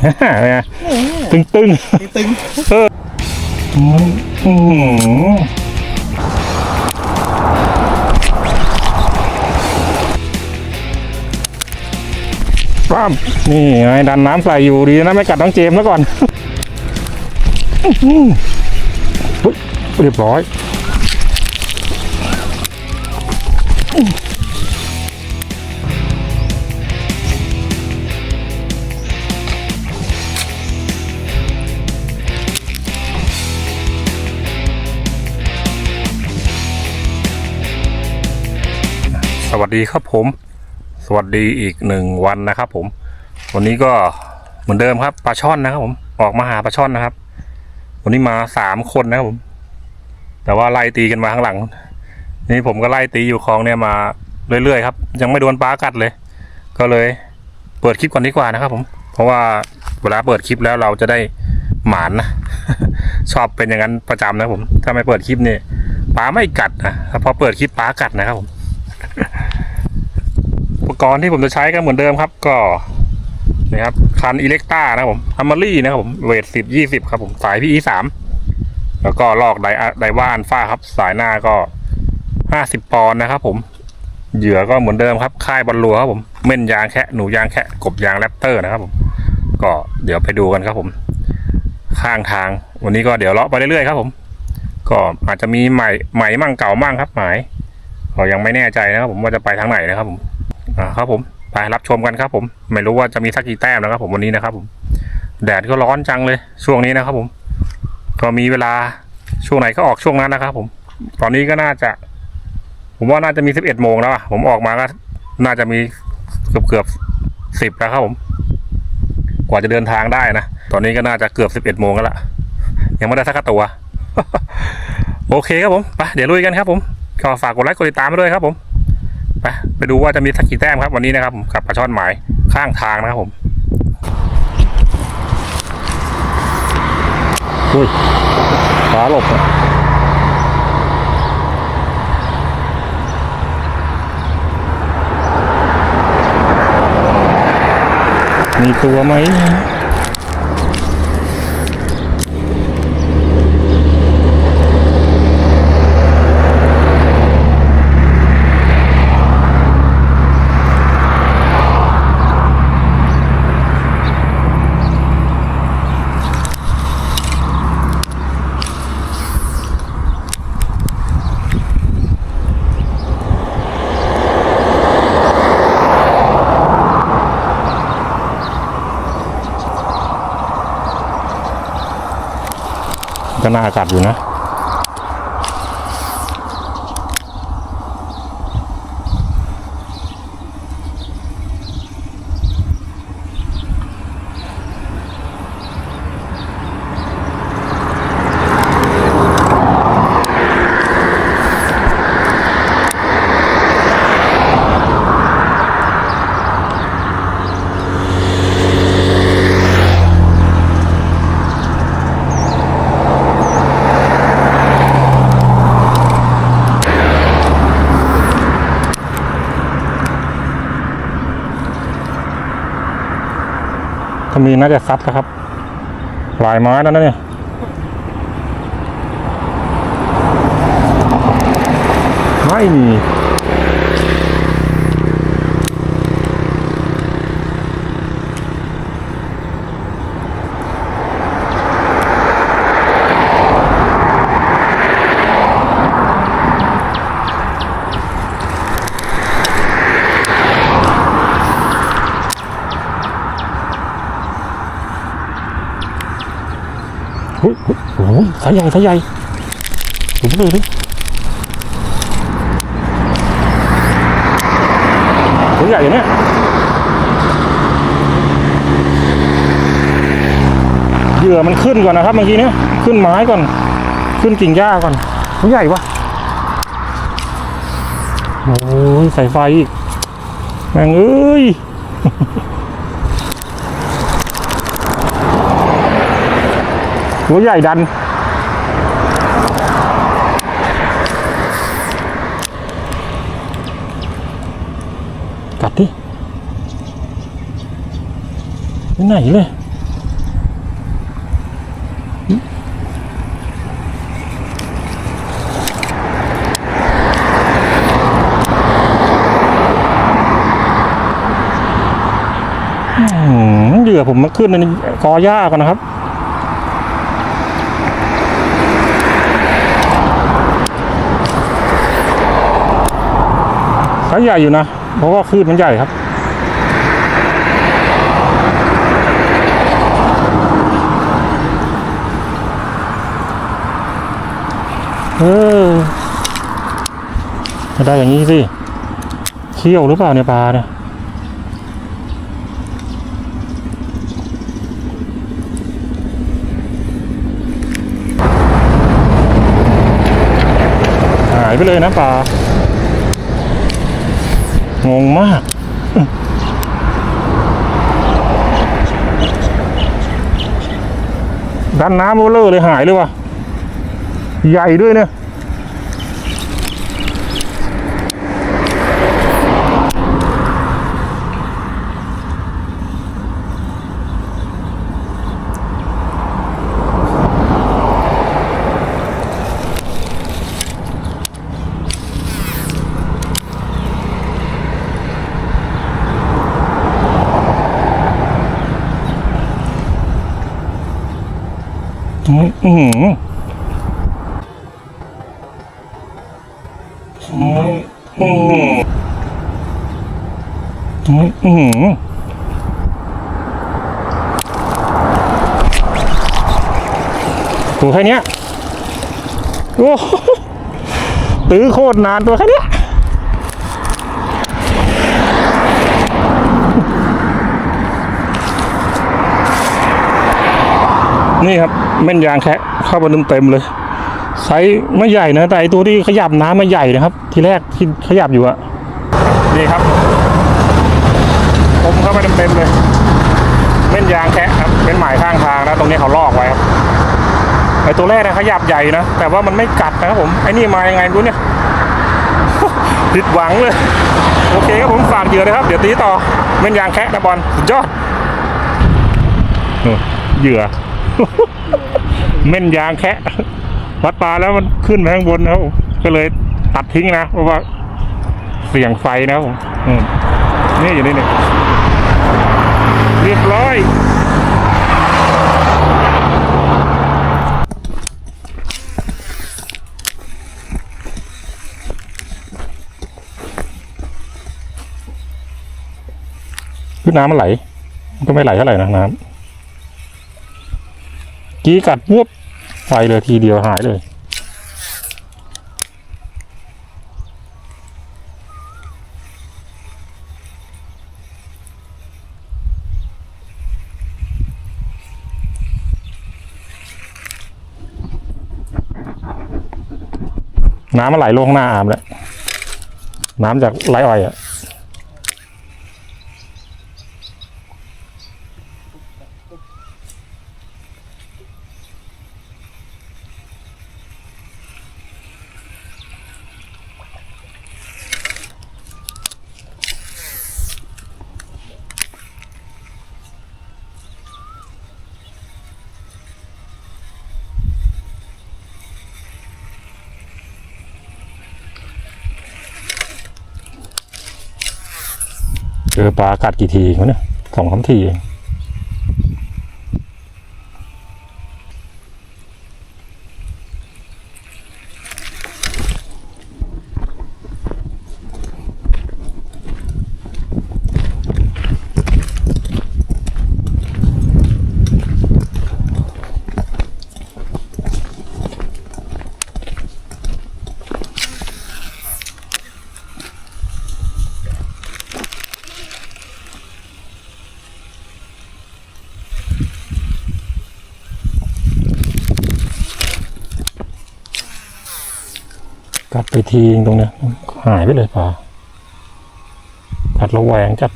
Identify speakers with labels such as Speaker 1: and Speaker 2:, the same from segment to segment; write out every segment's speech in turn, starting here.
Speaker 1: เป็นไงตึงตึง
Speaker 2: ตึง
Speaker 1: เอออืมอืมป้ามนี่ไงดันน้ำใส่อยู่ดีนะไม่กัดน้องเจมส์แล้วก่อนอื้อหือปึ๊บเรียบร้อย วัสดีครับผม สวัสดีอีกหนึ่งวันนะครับ ผม วันนี้ก็เหมือนเดิมครับปลาช่อนนะครับ ผมออกมาหาปลาช่อนนะครับ วันนี้มาสามคนนะครับผม แต่ว่าไล่ตีกันมาข้างหลัง นี่ผมก็ไล่ตีอยู่คลองเนี่ยมาเรื่อยๆครับ ยังไม่โดนปลากัดเลย ก็เลย เปิดคลิปก่อนดีกว่านะครับ ผม เพราะว่าเวลาเปิดคลิปแล้วเราจะได้หมานนะชอบเป็นอย่างนั้นประจำนะครับผม ถ้าไม่เปิดคลิปนี่ปลาไม่กัดนะพอเปิดคลิปปลากัดนะครับผม อุปกรณ์ที่ผมจะใช้ก็เหมือนเดิมครับ ก็นี่ครับคันอิเล็กต้านะครับผมอัมมารี่นะครับผมเวทสิบยี่สิบครับผมสายพี่อีสามแล้วก็ลอกไดไดว่านฟ้าครับ สายหน้าก็ห้าสิบปอนด์นะครับผมเหยื่อก็เหมือนเดิมครับ ค่ายบอลลูครับผม เม่นยางแคะหนูยางแคะกบยางแรปเตอร์นะครับผม ก็เดี๋ยวไปดูกันครับผม ข้างทาง วันนี้ก็เดี๋ยวเลาะไปเรื่อยๆครับผม ก็อาจจะมีใหม่ใหม่มั่งเก่ามั่งครับหมาย ก็ยังไม่แน่ใจนะครับผมว่าจะไปทางไหนนะครับผมอ่าครับผมไปรับชมกันครับผม ไม่รู้ว่าจะมีสักกี่แต้มนะครับ ผมวันนี้นะครับ ผม แดดก็ร้อนจังเลยช่วงนี้นะครับ ผม ก็มีเวลาช่วงไหนก็ออกช่วงนั้นนะครับ ผม ตอนนี้ก็น่าจะ ผมว่าน่าจะมีสิบเอ็ดโมงแล้วอะผมออกมาก็น่าจะมีเกือบเกือบสิบแล้วครับผม กว่าจะเดินทางได้นะ ตอนนี้ก็น่าจะเกือบสิบเอ็ดโมงแล้วล่ะ ยังไม่ได้สักตัว โอเคครับผม ไป เดี๋ยวลุยกันครับผม ก็ฝากกดไลค์กดติดตามไปด้วยครับผมไปไปดูว่าจะมีสักกี่แต้มครับวันนี้นะครับผมกับปลาช่อนหมายข้างทางนะครับผมอุ้ยฟ้าหลบอะมีตัวไหม อากาศอยู่นะามีน่าจะซัดนะครับ หลายไม้แล้วนะเนี่ยไม่มี โอ้ยโอ้ย สายใหญ่สายใหญ่ดูเลยดิตัวใหญ่อย่เนี้ยเหยื่อมันขึ้นก่อนนะครับเมื่อกี้เนี้ยขึ้นไม้ก่อน ขึ้นกิ่งหญ้าก่อนตัวใหญ่ปะโอ้ยใส่ไฟอีกแม่งเอ้ยหัวใหญ่ดัน กัดดิไม่ไหนเลยเหยื่อผมมาขึ้นในกอหญ้าก่อนนะครับขาใหญ่อยู่นะ เพราะว่าคลื่นมันใหญ่ครับ เออจะได้อย่างนี้สิเขี้ยวหรือเปล่าเนี่ยปลาเนี่ยหายไปเลยนะปลา งงมาก ดันน้ำเบลเลอร์เลยหายเลยวะใหญ่ด้วยเนี่ย อืมอืมอืมอืมอืมอืมตัวแค่เนี้ยโอ้โหตื้อโคตรนานตัวแค่เนี้ นี่ครับแม่นยางแคะเข้ามาเต็มๆเลยไซส์ไม่ใหญ่นะ แต่ไอตัวที่ขยับน้ำมาใหญ่นะครับ ทีแรกที่ขยับอยู่อะนี่ครับ ผมเข้าไปเต็มๆเลยเม่นยางแคะครับเป็นหมายข้างทางนะตรงนี้เขาลอกไว้ครับไอตัวแรกนะขยับใหญ่นะแต่ว่ามันไม่กัดนะครับผมไอนี่มายังไงไม่รู้เนี่ยผิดหวังเลย โอเคครับผมฝากเหยื่อเลยครับ เดี๋ยวตีต่อเม่นยางแคะนะบอลสุดยอดเหยื่อ เม่นยางแคะวัดปลาแล้วมันขึ้นไปข้างบนนะครับผมก็เลยตัดทิ้งนะเพราะว่าเสี่ยงไฟนะครับผมนี่อยู่นี่นี่เรียบร้อยคือน้ำมันไหล ก็ไม่ไหลเท่าไหร่นะน้ำ กี้กัดปุ๊บไฟเลยทีเดียวหายเลย น้ำมันไหลลงข้างหน้าอามแล้ว น้ำจากไหลอ้อยอะ ปลากัดกี่ทีเขาเนี่ยสองสามทีเอง ไปทีงตรงเนี้ยหายไปเลยปลากัดระแวงจัด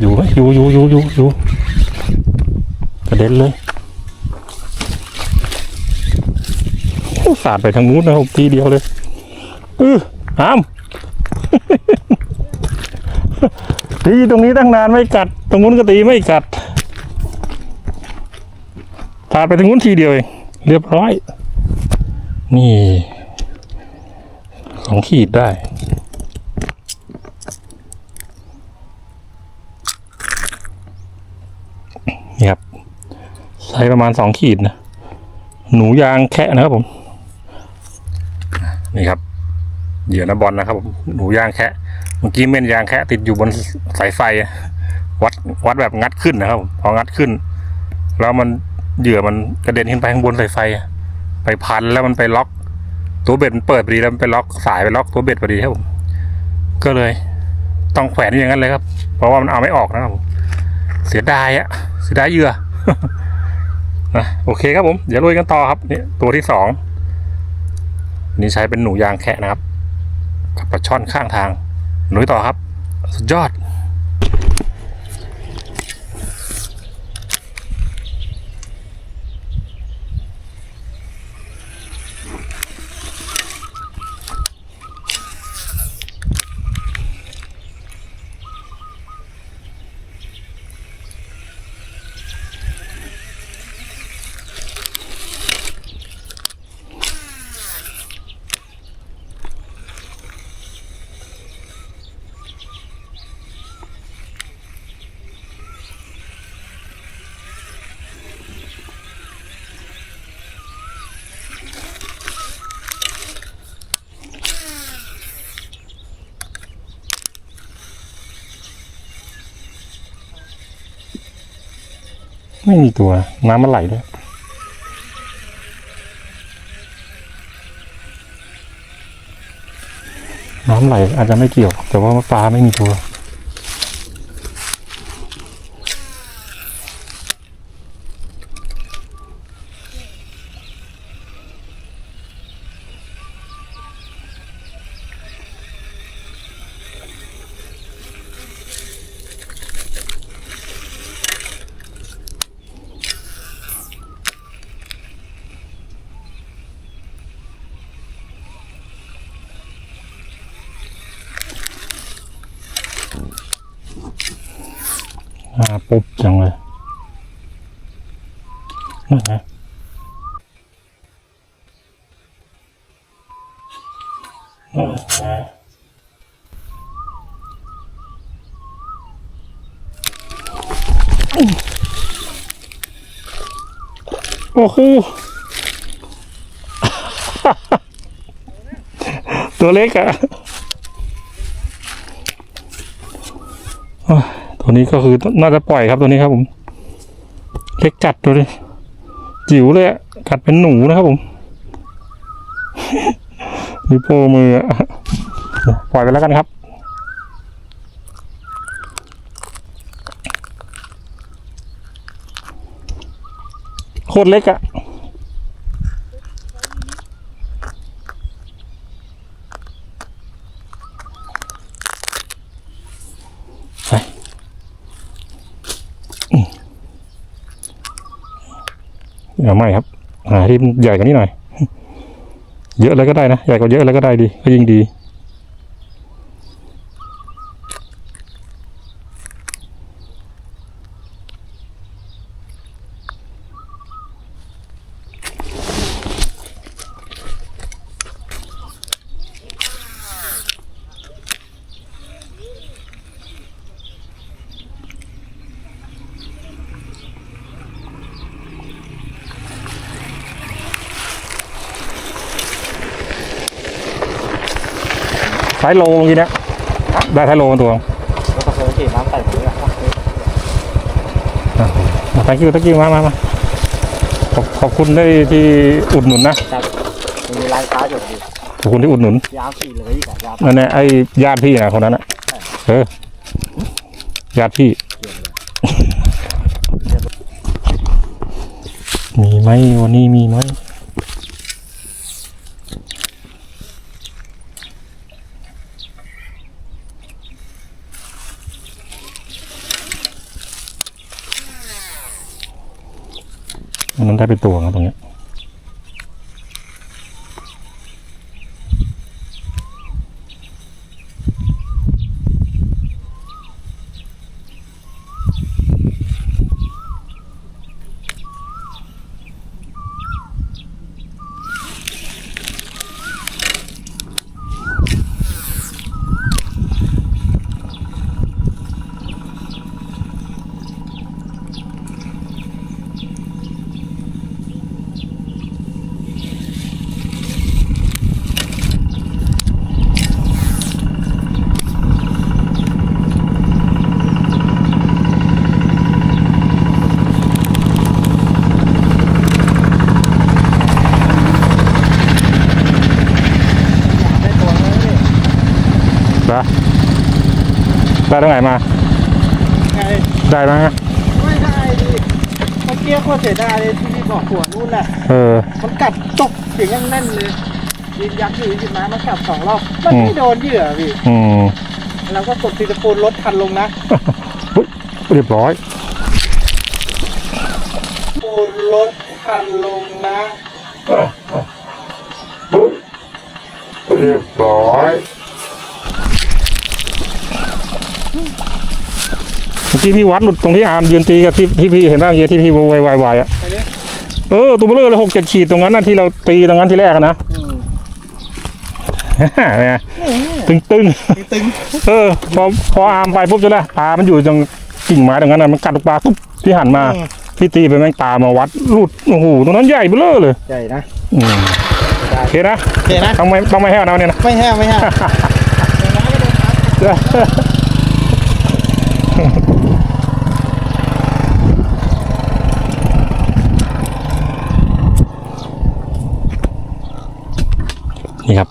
Speaker 1: อยู่ไหมอยู่อยู่อยู่อยู่อยู่กระเด็นเลย โอ้ สาดไปทางนู้นนะครับทีเดียวเลยเออหาม ตีตรงนี้ตั้งนานไม่กัด ตรงนู้นก็ตีไม่กัดพาดไปตรงนู้นทีเดียวเองเรียบร้อย นี่สองขีดได้นี่ครับใช้ประมาณสองขีดนะ หนูยางแคะนะครับผม นี่ครับเหยื่อนะบอลนะครับผมหนูยางแคะเมื่อกี้เม่นยางแคะติดอยู่บนสายไฟ วัดวัดแบบงัดขึ้นนะครับพองัดขึ้น แล้วมันเหยื่อมันกระเด็นขึ้นไปข้างบนสายไฟ ไปพันแล้วมันไปล็อก ตัวเบ็ดมันเปิดพอดีแล้วมันไปล็อกสายไปล็อกตัวเบ็ดพอดีครับผมก็เลย ต้องแขวนอย่างนั้นเลยครับ เพราะว่ามันเอาไม่ออกนะครับผมเสียดายอะเสียดายเหยื่อนะโอเคครับผม เดี๋ยวลุยกันต่อครับนี่ตัวที่สอง นี่ใช้เป็นหนูยางแคะนะครับกับปลาช่อนข้างทางหนุยต่อครับ สุดยอด ไม่มีตัว น้ำมันไหลด้วยน้ำไหลอาจจะไม่เกี่ยว แต่ว่าปลาไม่มีตัว ปุ๊บจังเลยนั่นไงโอ้โหตัวเล็กอะ ตัวนี้ก็คือน่าจะปล่อยครับตัวนี้ครับผม เล็กจัดตัวนี้จิ๋วเลยกัดเป็นหนูนะครับผมนิ้วโป้มือปล่อยไปแล้วกันครับ โคตรเล็กอะ อาไม่ครับ หาที่ใหญ่กว่านี้หน่อย เยอะแล้วก็ได้นะ ใหญ่กว่าเยอะแล้วก็ได้ดี ก็ยิ่งดีายโลเมื่อกี้เนี้ยได้สายโลมาตัว
Speaker 2: แล้วก็เคยขี่น้ำใส่หมูอะ
Speaker 1: มาตะกิ้วตะกิ้วมามามาขอบขอบคุณได้ที่อุดหนุนนะ
Speaker 2: จับมีร้านค้าอยู่ดี
Speaker 1: ขอบคุณที่อุดหนุน
Speaker 2: ยาวสี่เลยอีกอะยาว
Speaker 1: นั่นแหละไอ้ญาติพี่นะคนนั้นนะเออญาติพี่ มีไหมวันนี้มีไหม มันนั้นได้เป็นตัวครับตรงเนี้ย ได้ตรงไหนมา
Speaker 2: ไง
Speaker 1: ได้ไหมฮะ
Speaker 2: ไม่ได้ดิเมื่อกี้โคตรเสียดายเลยที่พี่บอกหัวนู่นแหละ
Speaker 1: เออ
Speaker 2: มันกัดตกเสียงยังแน่นเลยยิงยักษ์อยู่ยิงน้ำมันกัดสองรอบ มันไม่โดนเหยื่อพี่
Speaker 1: อืม
Speaker 2: เราก็กดตีตะปูนลดทันลงนะ
Speaker 1: เรียบร้อย
Speaker 2: ปูนลดทันลงนะ
Speaker 1: เมื่อกี้พี่วัดหลุดตรงที่อาร์มยืนตีกับที่ที่พี่เห็นบ้างเฮียที่พี่วายวายวายอะ
Speaker 2: อันนี้
Speaker 1: เออตัวเบลอเลยหกเจ็ดขีดตรงนั้นน่ะที่เราตีตรงนั้นที่แรกอะนะ
Speaker 2: อืม
Speaker 1: เนี่ยตึงตึง
Speaker 2: ตึง
Speaker 1: ๆเออพอพออาร์มไปปุ๊บจะได้ปลามันอยู่ตรงกิ่งไม้ตรงนั้นน่ะมันกัดลูกปลาปุ๊บที่หันมาพี่ตีไปแม่งตามมาวัดหลุดโอ้โหตรงนั้นใหญ่เบลอเลย
Speaker 2: ใหญ่นะ
Speaker 1: อืม
Speaker 2: ได้
Speaker 1: โอเคนะ
Speaker 2: โอเคนะ
Speaker 1: ต้องไม่ต้องไม่แห้วนะวันนี้นะ
Speaker 2: ไม่แห้งไม่แห้ง
Speaker 1: นี่ครับ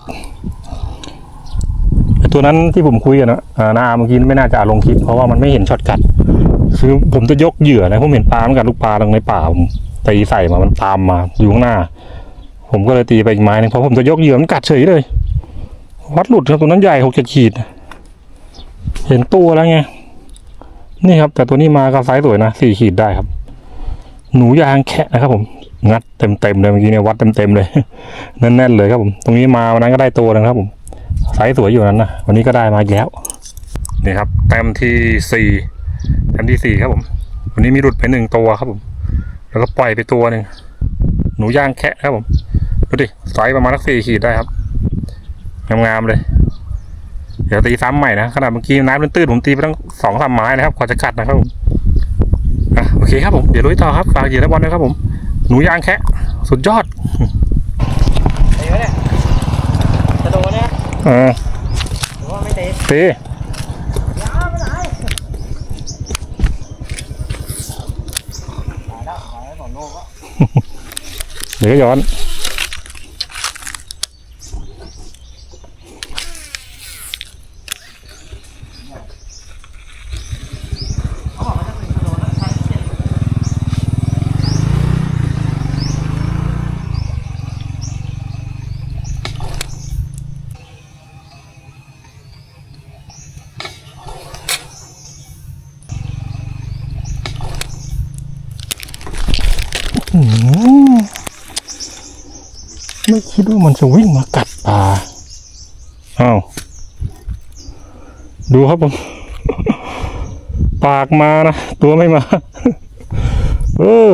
Speaker 1: ตัวนั้นที่ผมคุยกันนะอานาเมื่อกี้ไม่น่าจะลงคลิป เพราะว่ามันไม่เห็นช็อตกัด คือผมจะยกเหยื่อนะผมเห็นปลาเหมันกัดลูกปลาตรงในป่าผมตีใส่มามันตามมาอยู่ข้างหน้า ผมก็เลยตีไปอีกไม้หนึงเพราะผมจะยกเหยื่อมันกัดเฉยเลย วัดหลุดครับตัวนั้นใหญ่หกเจ็ดขีด เห็นตัวแล้วไงนี่ครับ แต่ตัวนี้มาก็ไซส์สวยนะสี่ขีดได้ครับ หนูยางแคะนะครับผมงัดเต็มเต็มเลยเมื่อกี้เนี่ยวัดเต็มเต็มเลยแน่นๆเลยครับผม ตรงนี้มาวันนั้นก็ได้ตัวนึงครับผมไซส์สวยอยู่นั้นนะวันนี้ก็ได้มาอีกแล้วนี่ครับแต้มที่สี่แต้มที่สี่ครับผม วันนี้มีหลุดไปหนึ่งตัวครับผม แล้วก็ปล่อยไปตัวหนึ่งหนูย่างแคะครับผมดูดิไซส์ประมาณสักสี่ขีดได้ครับงามๆเลย เดี๋ยวตีซ้ำใหม่นะขนาดเมื่อกี้น้ำตื้นๆผมตีไปตั้งสองสามไม้นะครับกว่าจะกัดนะครับผม เคครับผม เดี๋ยวลุยต่อครับ ฝากเหยื่อและบอลด้วยครับผม หนูย่างแคะสุดยอด
Speaker 2: ไอ้วะเนี่ยจะโดนเนี่ย
Speaker 1: เออ
Speaker 2: หรือว่าไม่เตะ
Speaker 1: ตี
Speaker 2: ยาไปไหนตายแล้วตายแล้วสองโลก็
Speaker 1: เดี๋ยวก็ย้อน จะวิ่งมากัดปลาอ้าวดูครับผม ปากมานะ ตัวไม่มา เออ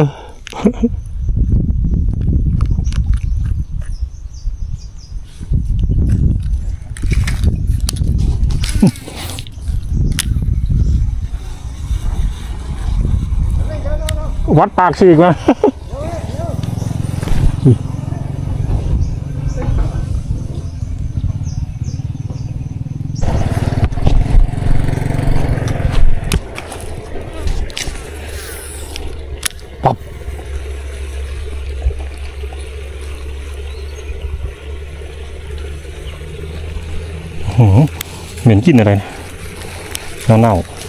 Speaker 1: วัดปากฉีกมา เหม็นกลินอะไรเน่าเน่าๆ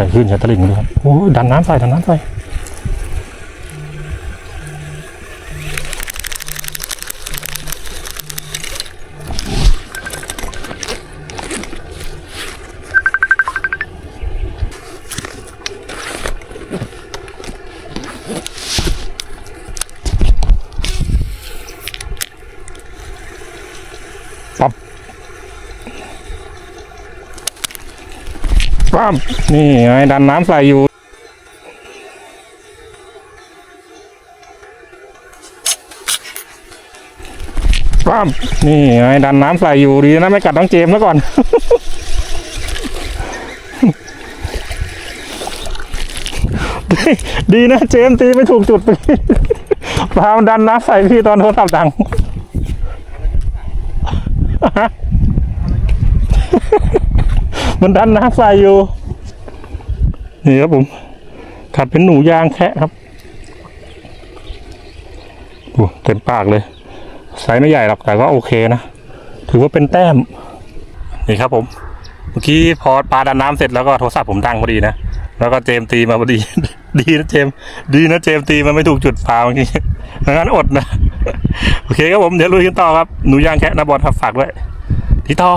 Speaker 1: อะไรขึ้นชาตลิ่งด้วยครับโอ้ยดันน้ำใส่ดันน้ำใส่ ปั๊บนี่ไงดันน้ำใส่อยู่ปั๊บนี่ไงดันน้ำใส่อยู่ดีนะไม่กัดน้องเจมส์แล้วก่อนดีนะเจมตีไม่ถูกจุดไปพามดันน้ำใส่พี่ตอนโทรศัพท์ดัง มันดันน้ำใส่อยู่ นี่ครับผมขัดเป็นหนูยางแคะครับโอ้เต็มปากเลยไซส์ไม่ใหญ่หรอกแต่ก็โอเคนะ ถือว่าเป็นแต้ม นี่ครับผม เมื่อกี้พอปลาดันน้ำเสร็จแล้วก็โทรศัพท์ผมดังพอดีนะ แล้วก็เจมตีมาพอดี ดีนะเจม ดีนะเจมตีมันไม่ถูกจุดปลาเมื่อกี้งั้นอดนะ โอเคครับผม เดี๋ยวลุยกันต่อครับ หนูยางแคะนะบอลครับฝากด้วยที่ต่อ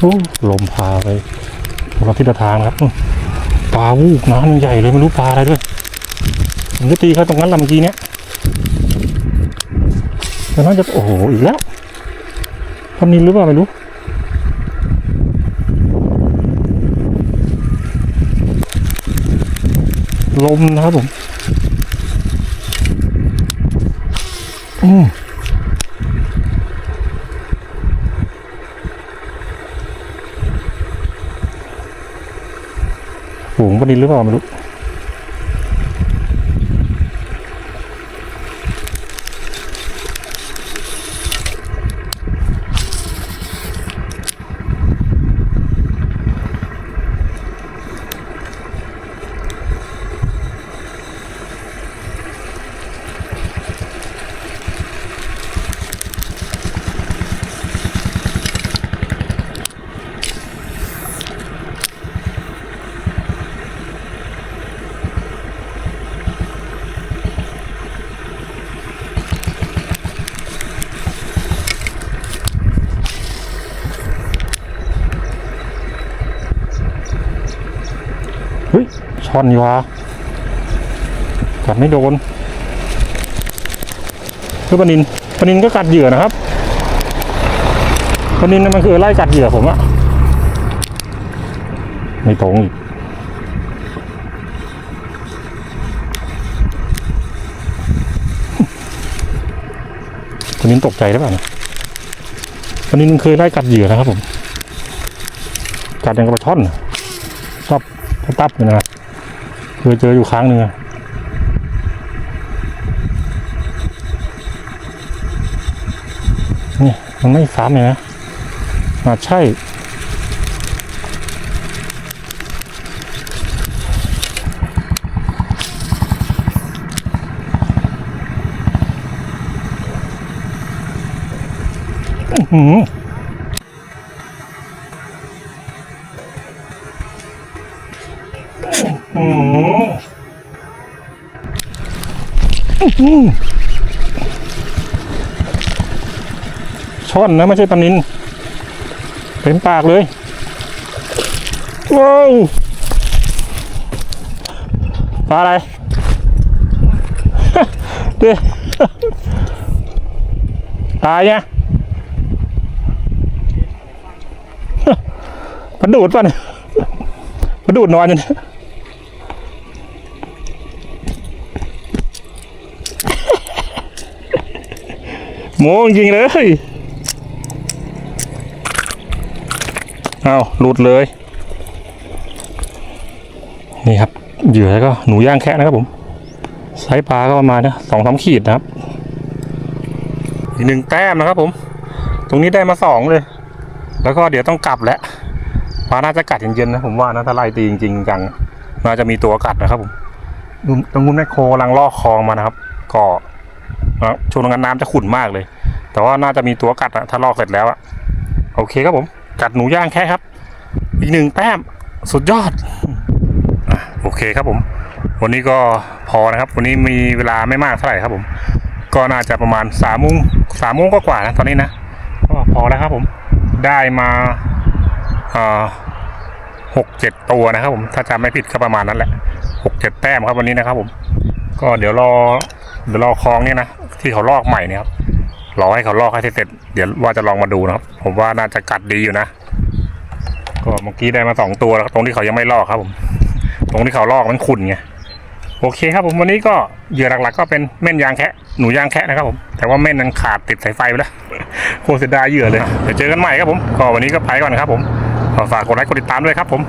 Speaker 1: โอ้ลมพาไปคนละทิศละทางนะครับปลาวูบน้ำมันใหญ่เลยไม่รู้ปลาอะไรด้วยผมจะตีเขาตรงนั้นลำเมื่อกี้เนี้ยแต่น่าจะโอ้โหอีกแล้วพันนินหรือเปล่าไม่รู้ลมนะครับผม อืม บินหรือเปล่าไม่รู้ เฮ้ย ช่อนอยู่วะกัดไม่โดนคือปนินปนินก็กัดเหยื่อนะครับปนินน่ะมันคือไล่กัดเหยื่อผมอะไม่ตรงอีกปนินตกใจหรือเปล่าปนินเคยไล่กัดเหยื่อนะครับผม กัดอย่างกับปลาช่อนชอบตับๆอยู่นะ เคยเจออยู่ครั้งหนึ่งอะนี่มันไม่ซ้ำเลยนะอาจใช่ อืมอืม ช่อนนะไม่ใช่ปลานินเต็มปากเลย ว้าวปลาอะไรเดี๋ยวตายเนี่ยปลาดูดป่ะเนี่ยปลาดูดนอนอยู่เนี่ย โมจริงเลยเอาหลุดเลย นี่ครับเหยื่อแล้วก็หนูย่างแค่นะครับผมไซส์ปลาก็ประมาณนะสองสามขีดนะครับ อีกหนึ่งแต้มนะครับผม ตรงนี้ได้มาสองเลย แล้วก็เดี๋ยวต้องกลับแล้วปลาน่าจะกัดเย็นๆนะผมว่านะถ้าไล่ตีจริงๆจังน่าจะมีตัวกัดนะครับผมดูตรงนู้นแม่โคกำลังลอกคลองมานะครับ ก็นะ ช่วงนั้นน้ำจะขุ่นมากเลย แต่ว่าน่าจะมีตัวกัดอะถ้าลอกเสร็จแล้วอะโอเคครับผม กัดหนูย่างแค่ครับ อีกหนึ่งแต้มสุดยอดอโอเคครับผม วันนี้ก็พอนะครับ วันนี้มีเวลาไม่มากเท่าไหร่ครับผม ก็น่าจะประมาณสามโมงสามโมงก็กว่านะตอนนี้นะก็พอแล้วครับผม ได้มาอ่าหกเจ็ดตัวนะครับผมถ้าจำไม่ผิดก็ประมาณนั้นแหละหกเจ็ดแต้มครับวันนี้นะครับผม ก็เดี๋ยวรอ เดี๋ยวรอคลองเนี่ยนะที่เขาลอกใหม่เนี่ยครับรอให้เขาลอกให้เสร็จเดี๋ยวว่าจะลองมาดูนะครับ ผมว่าน่าจะกัดดีอยู่นะ ก็เมื่อกี้ได้มาสองตัวแล้วตรงที่เขายังไม่ลอกครับผม ตรงที่เขาลอกมันขุ่นไงโอเคครับผมวันนี้ก็เหยื่อหลักๆ ก็เป็นเม่นยางแคะหนูยางแคะนะครับผมแต่ว่าเม่นนั้นขาดติดสายไฟไปแล้วโคตรเสียดายเหยื่อเลยเดี๋ยวเจอกันใหม่ครับผมก็วันนี้ก็ไปก่อนครับผมฝากกดไลค์กดติดตามด้วยครับผม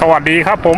Speaker 1: สวัสดีครับผม